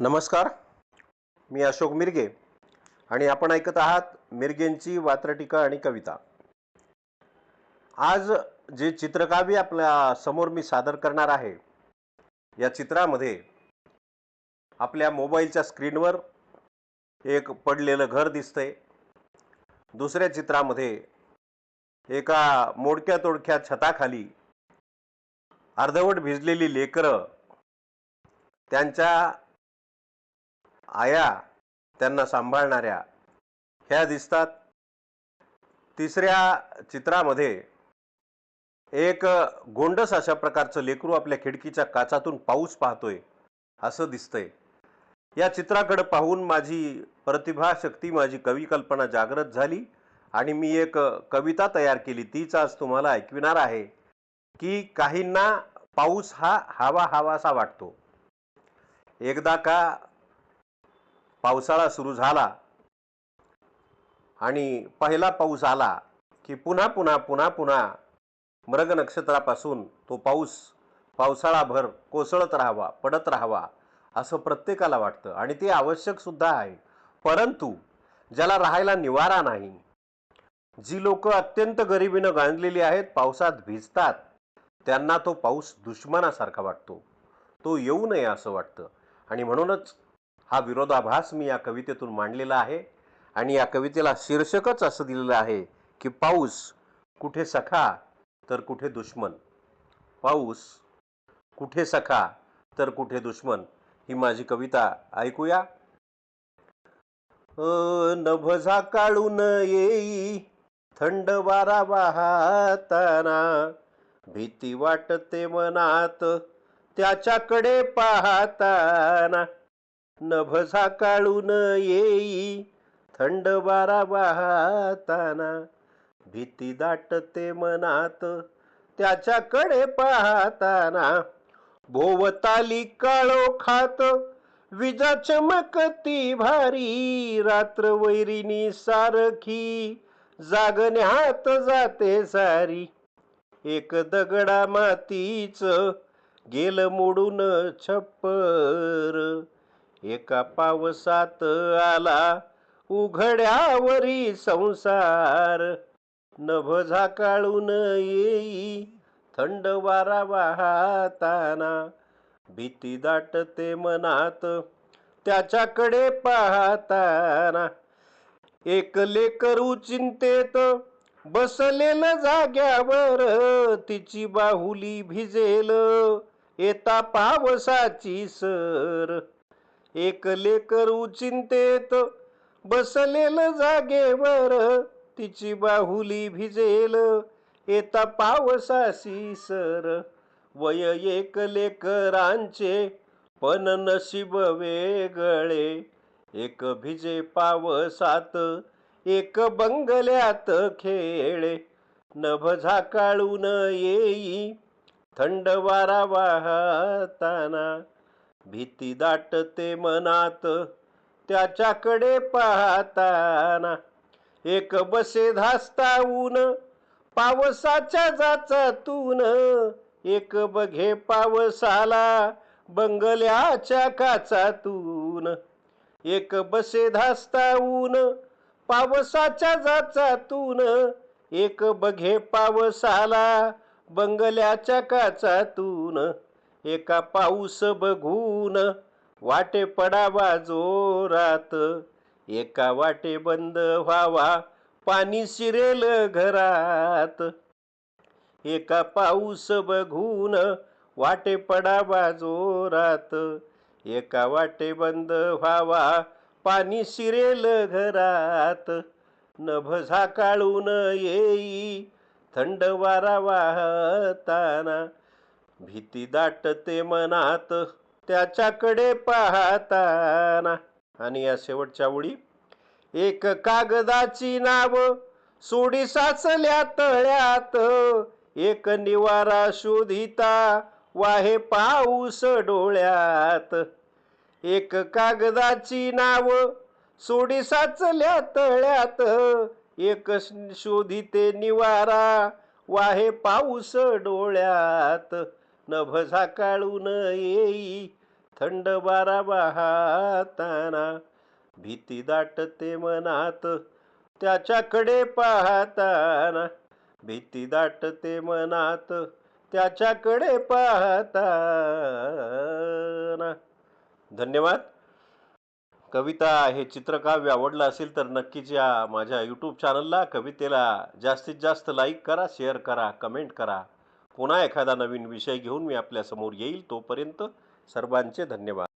नमस्कार. मी अशोक मिरगे आणि आपण ऐकत आहात मिरगेंची वात्रटिका आणि कविता. आज जे चित्रकाव्य आपल्यासमोर मी सादर करणार आहे या चित्रामध्ये आपल्या मोबाईलच्या स्क्रीनवर एक पडलेलं घर दिसतंय. दुसऱ्या चित्रामध्ये एका मोडक्या तोडक्या छताखाली अर्धवट भिजलेली लेकरं त्यांच्या आया त्यांना सांभाळणाऱ्या. ह्या दिसतात तिसऱ्या चित्रामध्ये एक गोंडस अशा प्रकारचं लेकरू आपल्या खिडकीच्या काचातून पाऊस पाहतोय असं दिसतंय. या चित्राकडे पाहून माझी प्रतिभाशक्ती माझी कवी कल्पना जागृत झाली आणि मी एक कविता तयार केली. तीच आज तुम्हाला ऐकविणार आहे की काहींना पाऊस हा हवा हवासा वाटतो. एकदा का पावसाळा सुरू झाला. आणि पहिला पाऊस आला की पुन्हा पुन्हा पुन्हा पुन्हा मृग नक्षत्रापासून तो पाऊस पावसाळाभर कोसळत राहावा पडत राहावा असं प्रत्येकाला वाटतं. आणि ते आवश्यक सुद्धा आहे. परंतु ज्याला राहायला निवारा नाही जी लोक अत्यंत गरिबीनं गांजलेली आहेत पावसात भिजतात त्यांना तो पाऊस दुश्मनासारखा वाटतो. तो येऊ नये असं वाटतं. आणि म्हणूनच हा विरोधाभास मी या कवितेतून मांडलेला आहे आणि या कवितेला शीर्षकच असं दिलेलं आहे की पाऊस कुठे सखा तर कुठे दुश्मन. पाऊस कुठे सखा तर कुठे दुश्मन ही माझी कविता. ऐकूया. नभजा काळून येई थंड वारा वाहताना भीती वाटते मनात त्याच्याकडे पाहताना नभ झाकाळून येई थंड वारा वाहताना. भीती दाटते मनात त्याच्याकडे पाहताना. भोवताली काळो खात विजा चमकती भारी. रात्र वैरिणी सारखी जागण्यात जाते सारी. एक दगडा मातीच गेल मोडून छप्पर. एका पावसात आला उघड्यावरी संसार. नभ झाकाळून येई थंड वारा वाहताना. भीती दाटते मनात त्याच्याकडे पाहताना. एक लेकरू चिंतेत बसलेलं जाग्यावर तिची बाहुली भिजेल. येता पावसाची सर. एक लेकर चिंतेत बसलेलं जागेवर तिची बाहुली भिजेल. येता पावसासी सर वय एक लेकरांचे पण नशीब वेगळे. एक भिजे पावसात एक बंगल्यात खेळे. नभ झाकाळून येई थंड वारा वाहताना भीती दाटते मनात त्याच्याकडे पाहताना. एक बसे धास्तावून पावसाच्या जाचातून. एक बघे पावसाला बंगल्याच्या काचातून. एक बसे धास्तावून पावसाच्या जाचातून. एक बघे पावसाला बंगल्याच्या काचातून. एका पाऊस बघून वाटे पडावा जोरात. एका वाटे बंद व्हावा पाणी शिरेल घरात. एका पाऊस बघून वाटे पडावा जोरात. एका वाटे बंद व्हावा पाणी शिरेल घरात. नभ झाकाळून येई थंड वारा वाहताना भीती दाटते मनात त्याच्याकडे पाहताना. आणि या शेवटच्या ओळी एक कागदाची नाव सोडी साचल्या तळ्यात एक निवारा शोधिता वाहे पाऊस डोळ्यात. एक कागदाची नाव सोडी साचल्या तळ्यात एक शोधिते निवारा वाहे पाऊस डोळ्यात. नभ झाकाळून येई थंड बारा वाहताना. भीती दाटते मनात त्याच्याकडे पाहताना. भीती दाटते मनात त्याच्याकडे पाहताना. धन्यवाद. कविता हे चित्रकाव्य आवडलं असेल तर नक्कीच या माझ्या यूट्यूब चॅनलला कवितेला जास्तीत जास्त लाईक करा शेअर करा कमेंट करा. पुन्हा एखादा नवीन विषय घेऊन मी आपल्यासमोर येईल तोपर्यंत सर्वांचे धन्यवाद.